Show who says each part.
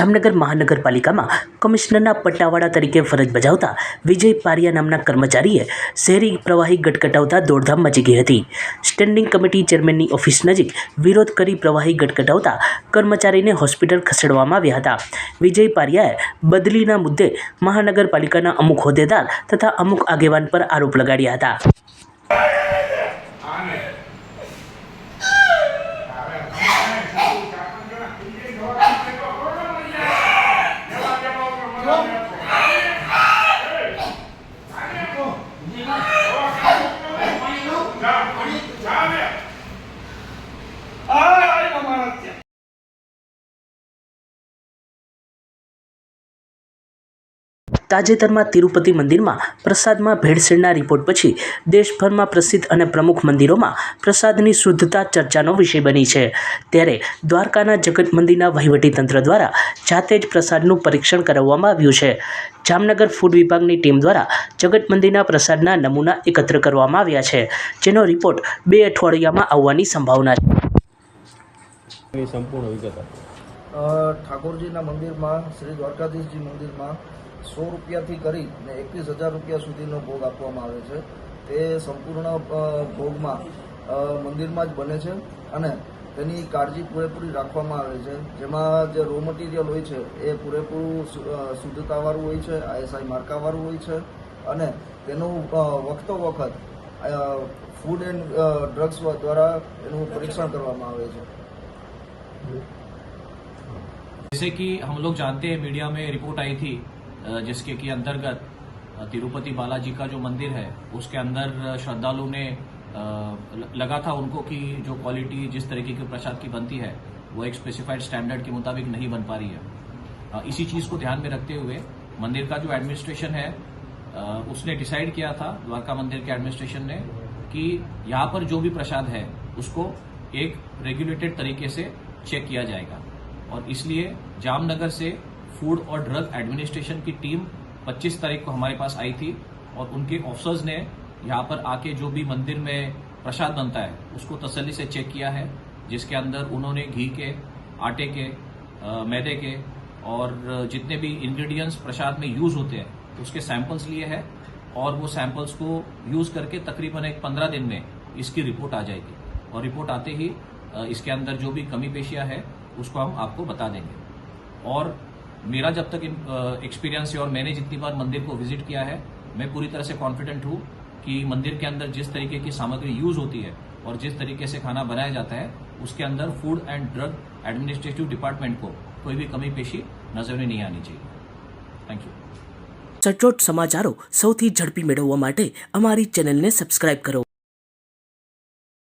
Speaker 1: જામનગર મહાનગરપાલિકામાં કમિશનરના પટ્ટાવાળા તરીકે ફરજ બજાવતા વિજય પારિયા નામના કર્મચારીએ શહેરી પ્રવાહી ગટગટાવતા દોડધામ મચી ગઈ હતી. સ્ટેન્ડિંગ કમિટી ચેરમેનની ઓફિસ નજીક વિરોધ કરી પ્રવાહી ગટગટાવતા કર્મચારીને હોસ્પિટલ ખસેડવામાં આવ્યા હતા. વિજય પારિયાએ બદલીના મુદ્દે મહાનગરપાલિકાના અમુક હોદ્દેદાર તથા અમુક આગેવાન પર આરોપ લગાડ્યા હતા. તાજેતરમાં તિરુપતિ મંદિરમાં પ્રસાદમાં ભેળસેળના રિપોર્ટ પછી દેશભરમાં પ્રસિદ્ધ અને પ્રમુખ મંદિરોમાં પ્રસાદની શુદ્ધતા ચર્ચાનો વિષય બની છે. ત્યારે દ્વારકાના જગત મંદિરના વહીવટીતંત્ર દ્વારા જાતે જ પ્રસાદનું પરીક્ષણ કરાવવામાં આવ્યું છે. જામનગર ફૂડ વિભાગની ટીમ દ્વારા જગત મંદિરના પ્રસાદના નમૂના એકત્ર કરવામાં આવ્યા છે જેનો રિપોર્ટ બે અઠવાડિયામાં આવવાની સંભાવના છે.
Speaker 2: સંપૂર્ણ વિગત
Speaker 3: ઠાકોરજીના મંદિરમાં શ્રી દ્વારકાધીશજી મંદિરમાં સો રૂપિયાથી કરી ને એકવીસ હજાર રૂપિયા સુધીનો ભોગ આપવામાં આવે છે તે સંપૂર્ણ અ, ભોગમાં અ, મંદિરમાં જ બને છે અને તેની કાળજી પૂરેપૂરી રાખવામાં આવે છે જેમાં જે રો મટીરિયલ હોય છે એ પૂરેપૂરું શુ- અ, શુદ્ધતાવાળું હોય છે આઈએસઆઈ માર્કાવાળું હોય છે અને તેનું અ, વખતો વખત ફૂડ એન્ડ ડ્રગ્સ દ્વારા એનું પરીક્ષણ કરવામાં આવે છે
Speaker 4: जैसे कि हम लोग जानते हैं मीडिया में रिपोर्ट आई थी अ, जिसके के अंतर्गत तिरुपति बालाजी का जो मंदिर है, उसके अंदर श्रद्धालु ने लगा था उनको कि जो क्वालिटी जिस तरीके के प्रसाद की बनती है, वो एक स्पेसिफाइड स्टैंडर्ड के मुताबिक नहीं बन पा रही है। इसी चीज़ को ध्यान में रखते हुए, मंदिर का जो एडमिनिस्ट्रेशन है उसने डिसाइड किया था, द्वारका मंदिर के एडमिनिस्ट्रेशन ने, कि यहाँ पर जो भी प्रसाद है, उसको एक रेगुलेटेड तरीके से चेक किया जाएगा। और इसलिए जामनगर से फ़ूड और ड्रग एडमिनिस्ट्रेशन की टीम 25 तारीख को हमारे पास आई थी और उनके ऑफिसर्स ने यहाँ पर आके जो भी मंदिर में प्रसाद बनता है उसको तसल्ली से चेक किया है जिसके अंदर उन्होंने घी के आटे के अ, मैदे के और जितने भी इंग्रेडिएंट्स प्रसाद में यूज़ होते हैं उसके सैंपल्स लिए हैं और वो सैंपल्स को यूज़ करके तकरीबन एक पंद्रह दिन में इसकी रिपोर्ट आ जाएगी। और रिपोर्ट आते ही इसके अंदर जो भी कमी पेशियाँ है उसको हम आपको बता देंगे। और मेरा जब तक एक्सपीरियंस है और मैंने जितनी बार मंदिर को विजिट किया है मैं पूरी तरह से कॉन्फिडेंट हूँ कि मंदिर के अंदर जिस तरीके की सामग्री यूज होती है और जिस तरीके से खाना बनाया जाता है उसके अंदर food and drug administrative department को कोई भी कमी पेशी नजर में नहीं आनी चाहिए थैंक यू
Speaker 1: સચોટ સમાચારો સૌથી ઝડપી મેળવવા માટે અમારી ચેનલને સબસ્ક્રાઇબ કરો